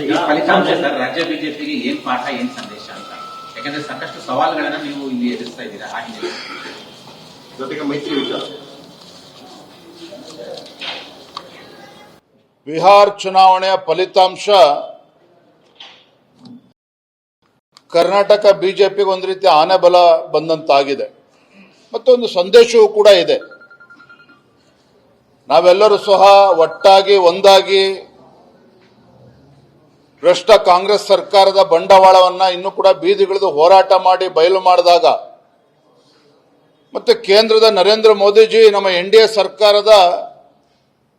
ಈ ಫಲಿತಾಂಶ ಸರ್ ರಾಜ್ಯ ಬಿಜೆಪಿಗೆ ಏನ್ ಪಾಠ ಏನ್ ಸಂದೇಶ ಅಂತ. ಯಾಕಂದ್ರೆ ಸಾಕಷ್ಟು ಸವಾಲುಗಳನ್ನ ನೀವು ಇಲ್ಲಿ ಎದುರಿಸ್ತಾ ಇದ್ದೀರಾ ಆ ಹಿನ್ನೆಲೆ. ಜೊತೆಗೆ ಮೈತ್ರಿ ವಿಚಾರ ಬಿಹಾರ್ ಚುನಾವಣೆಯ ಫಲಿತಾಂಶ. ಕರ್ನಾಟಕ ಬಿಜೆಪಿಗೆ ಒಂದು ರೀತಿ ಆನೆಬಲ ಬಂದಂತಾಗಿದೆ. ಮತ್ತೊಂದು ಸಂದೇಶವೂ ಕೂಡ ಇದೆ. ನಾವೆಲ್ಲರೂ ಸಹ ಒಟ್ಟಾಗಿ ಒಂದಾಗಿ ಭ್ರಷ್ಟ ಕಾಂಗ್ರೆಸ್ ಸರ್ಕಾರದ ಬಂಡವಾಳವನ್ನ ಇನ್ನೂ ಕೂಡ ಬೀದಿಗಿಳಿದು ಹೋರಾಟ ಮಾಡಿ ಬಯಲು ಮಾಡಿದಾಗ, ಮತ್ತೆ ಕೇಂದ್ರದ ನರೇಂದ್ರ ಮೋದಿಜಿ ನಮ್ಮ ಎನ್ ಡಿ ಎ ಸರ್ಕಾರದ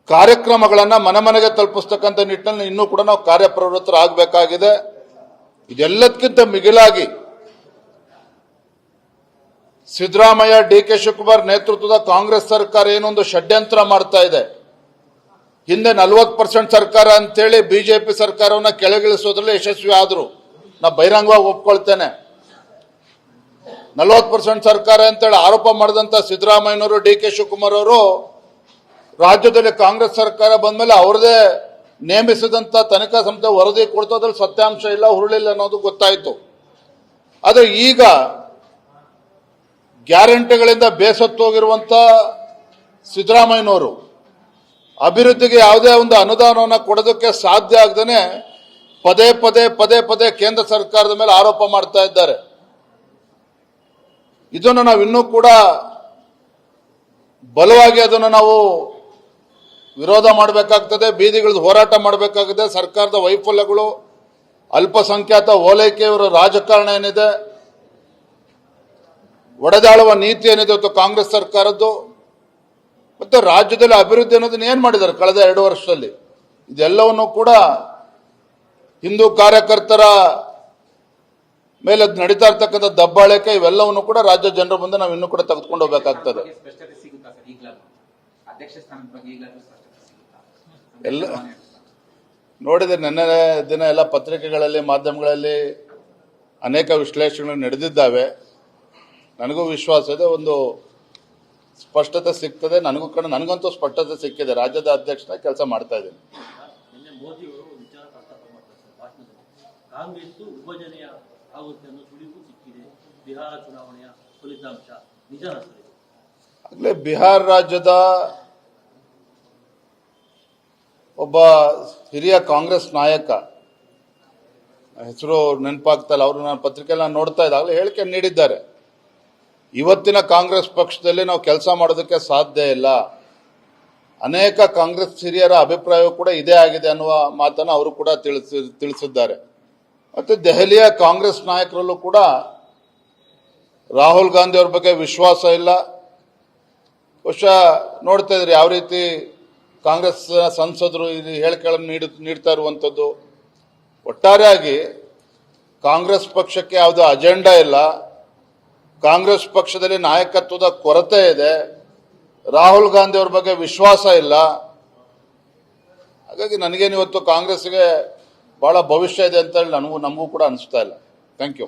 ಕಾರ್ಯಕ್ರಮಗಳನ್ನ ಮನಮನೆಗೆ ತಲುಪಿಸ್ತಕ್ಕಂಥ ನಿಟ್ಟಿನಲ್ಲಿ ಇನ್ನೂ ಕೂಡ ನಾವು ಕಾರ್ಯಪ್ರವೃತ್ತರಾಗಬೇಕಾಗಿದೆ. ಇದೆಲ್ಲದಕ್ಕಿಂತ ಮಿಗಿಲಾಗಿ ಸಿದ್ದರಾಮಯ್ಯ, ಡಿ ಕೆ ಶಿವಕುಮಾರ್ ನೇತೃತ್ವದ ಕಾಂಗ್ರೆಸ್ ಸರ್ಕಾರ ಏನೊಂದು ಷಡ್ಯಂತ್ರ ಮಾಡ್ತಾ ಇದೆ. ಹಿಂದೆ ನಲ್ವತ್ತು ಪರ್ಸೆಂಟ್ ಸರ್ಕಾರ ಅಂತೇಳಿ ಬಿಜೆಪಿ ಸರ್ಕಾರವನ್ನ ಕೆಳಗಿಳಿಸೋದ್ರಲ್ಲಿ ಯಶಸ್ವಿ ಆದ್ರು. ನಾ ಬಹಿರಂಗವಾಗಿ ಒಪ್ಕೊಳ್ತೇನೆ. ನಲ್ವತ್ತು ಪರ್ಸೆಂಟ್ ಸರ್ಕಾರ ಅಂತೇಳಿ ಆರೋಪ ಮಾಡಿದಂತ ಸಿದ್ದರಾಮಯ್ಯನವರು, ಡಿ ಕೆ ಶಿವಕುಮಾರ್ ಅವರು ರಾಜ್ಯದಲ್ಲಿ ಕಾಂಗ್ರೆಸ್ ಸರ್ಕಾರ ಬಂದ್ಮೇಲೆ ಅವ್ರದೇ ನೇಮಿಸಿದಂತ ತನಿಖಾ ಸಂಸ್ಥೆ ವರದಿ ಕೊಡ್ತೋದ್ರಲ್ಲಿ ಸತ್ಯಾಂಶ ಇಲ್ಲ, ಹುರುಳಿಲ್ಲ ಅನ್ನೋದು ಗೊತ್ತಾಯ್ತು. ಆದ್ರೆ ಈಗ ಗ್ಯಾರಂಟಿಗಳಿಂದ ಬೇಸತ್ತೋಗಿರುವಂತ ಸಿದ್ದರಾಮಯ್ಯನವರು ಅಭಿವೃದ್ಧಿಗೆ ಯಾವುದೇ ಒಂದು ಅನುದಾನವನ್ನು ಕೊಡೋದಕ್ಕೆ ಸಾಧ್ಯ ಆಗದೇನೆ ಪದೇ ಪದೇ ಪದೇ ಪದೇ ಕೇಂದ್ರ ಸರ್ಕಾರದ ಮೇಲೆ ಆರೋಪ ಮಾಡ್ತಾ ಇದ್ದಾರೆ. ಇದನ್ನು ನಾವು ಇನ್ನೂ ಕೂಡ ಬಲವಾಗಿ ಅದನ್ನು ನಾವು ವಿರೋಧ ಮಾಡಬೇಕಾಗ್ತದೆ ಬೀದಿಗಳದ್ದು ಹೋರಾಟ ಮಾಡಬೇಕಾಗಿದೆ ಸರ್ಕಾರದ ವೈಫಲ್ಯಗಳು, ಅಲ್ಪಸಂಖ್ಯಾತ ಓಲೈಕೆಯವರ ರಾಜಕಾರಣ ಏನಿದೆ, ಒಡೆದಾಳುವ ನೀತಿ ಏನಿದೆ ಇವತ್ತು ಕಾಂಗ್ರೆಸ್ ಸರ್ಕಾರದ್ದು ಮತ್ತೆ ರಾಜ್ಯದಲ್ಲಿ ಅಭಿವೃದ್ಧಿ ಅನ್ನೋದನ್ನ ಏನ್ ಮಾಡಿದ್ದಾರೆ ಕಳೆದ ಎರಡು ವರ್ಷದಲ್ಲಿ? ಇದೆಲ್ಲವನ್ನು ಕೂಡ ಹಿಂದೂ ಕಾರ್ಯಕರ್ತರ ಮೇಲೆ ನಡೀತಾ ಇರ್ತಕ್ಕಂಥ ದಬ್ಬಾಳಿಕೆ ಇವೆಲ್ಲವನ್ನು ಕೂಡ ರಾಜ್ಯ ಜನರ ಮುಂದೆ ನಾವು ಇನ್ನೂ ಕೂಡ ತೆಗೆದುಕೊಂಡು ಹೋಗ್ಬೇಕಾಗ್ತದೆ. ಎಲ್ಲ ನೋಡಿದ್ರೆ ನಿನ್ನೆ ದಿನ ಎಲ್ಲ ಪತ್ರಿಕೆಗಳಲ್ಲಿ ಮಾಧ್ಯಮಗಳಲ್ಲಿ ಅನೇಕ ವಿಶ್ಲೇಷಣೆಗಳು ನಡೆದಿದ್ದಾವೆ. ನನಗೂ ವಿಶ್ವಾಸ ಇದೆ ಒಂದು ಸ್ಪಷ್ಟತೆ ಸಿಗ್ತದೆ. ನನಗೂ ಕಡೆ ನನಗಂತೂ ಸ್ಪಷ್ಟತೆ ಸಿಕ್ಕಿದೆ. ರಾಜ್ಯದ ಅಧ್ಯಕ್ಷನ ಕೆಲಸ ಮಾಡ್ತಾ ಇದ್ದೀನಿ. ಕಾಂಗ್ರೆಸ್ ವಿಭಜನೆಯ ಆಗುತ್ತೆ ಅನ್ನೋ ಸುಳಿವು ಸಿಕ್ಕಿದೆ. ಬಿಹಾರ ಚುನಾವಣೆಯ ಫಲಿತಾಂಶ ನಿಜಾನ ಸರ್ ಆಗಲೇ ಬಿಹಾರ ರಾಜ್ಯದ ಒಬ್ಬ ಹಿರಿಯ ಕಾಂಗ್ರೆಸ್ ನಾಯಕ ಹೆಸರು ನೆನಪಾಗ್ತಲ್ಲ ಅವರು ನಾನು ಪತ್ರಿಕೆಲ್ಲ ನೋಡ್ತಾ ಇದ್ದಾಗಲೇ ಹೇಳಿಕೆ ನೀಡಿದ್ದಾರೆ. ಇವತ್ತಿನ ಕಾಂಗ್ರೆಸ್ ಪಕ್ಷದಲ್ಲಿ ನಾವು ಕೆಲಸ ಮಾಡೋದಕ್ಕೆ ಸಾಧ್ಯ ಇಲ್ಲ. ಅನೇಕ ಕಾಂಗ್ರೆಸ್ ಹಿರಿಯರ ಅಭಿಪ್ರಾಯ ಕೂಡ ಇದೇ ಆಗಿದೆ ಅನ್ನುವ ಮಾತನ್ನು ಅವರು ಕೂಡ ತಿಳಿಸಿ, ತಿಳಿಸಿದ್ದಾರೆ. ಮತ್ತು ದೆಹಲಿಯ ಕಾಂಗ್ರೆಸ್ ನಾಯಕರಲ್ಲೂ ಕೂಡ ರಾಹುಲ್ ಗಾಂಧಿ ಅವ್ರ ಬಗ್ಗೆ ವಿಶ್ವಾಸ ಇಲ್ಲ. ಬಹುಶಃ ನೋಡ್ತಾ ಇದ್ರಿ ಯಾವ ರೀತಿ ಕಾಂಗ್ರೆಸ್ ಸಂಸದರು ಹೇಳಿಕೆಗಳನ್ನು ನೀಡ, ನೀಡ್ತಾ ಇರುವಂಥದ್ದು. ಒಟ್ಟಾರೆಯಾಗಿ ಕಾಂಗ್ರೆಸ್ ಪಕ್ಷಕ್ಕೆ ಯಾವುದೋ ಅಜೆಂಡಾ ಇಲ್ಲ. ಕಾಂಗ್ರೆಸ್ ಪಕ್ಷದಲ್ಲಿ ನಾಯಕತ್ವದ ಕೊರತೆ ಇದೆ. ರಾಹುಲ್ ಗಾಂಧಿ ಅವ್ರ ಬಗ್ಗೆ ವಿಶ್ವಾಸ ಇಲ್ಲ. ಹಾಗಾಗಿ ನನಗೇನು ಇವತ್ತು ಕಾಂಗ್ರೆಸ್ಗೆ ಬಹಳ ಭವಿಷ್ಯ ಇದೆ ಅಂತ ಹೇಳಿ ನನಗೂ ನಮಗೂ ಕೂಡ ಅನಿಸ್ತಾ ಇಲ್ಲ. Thank you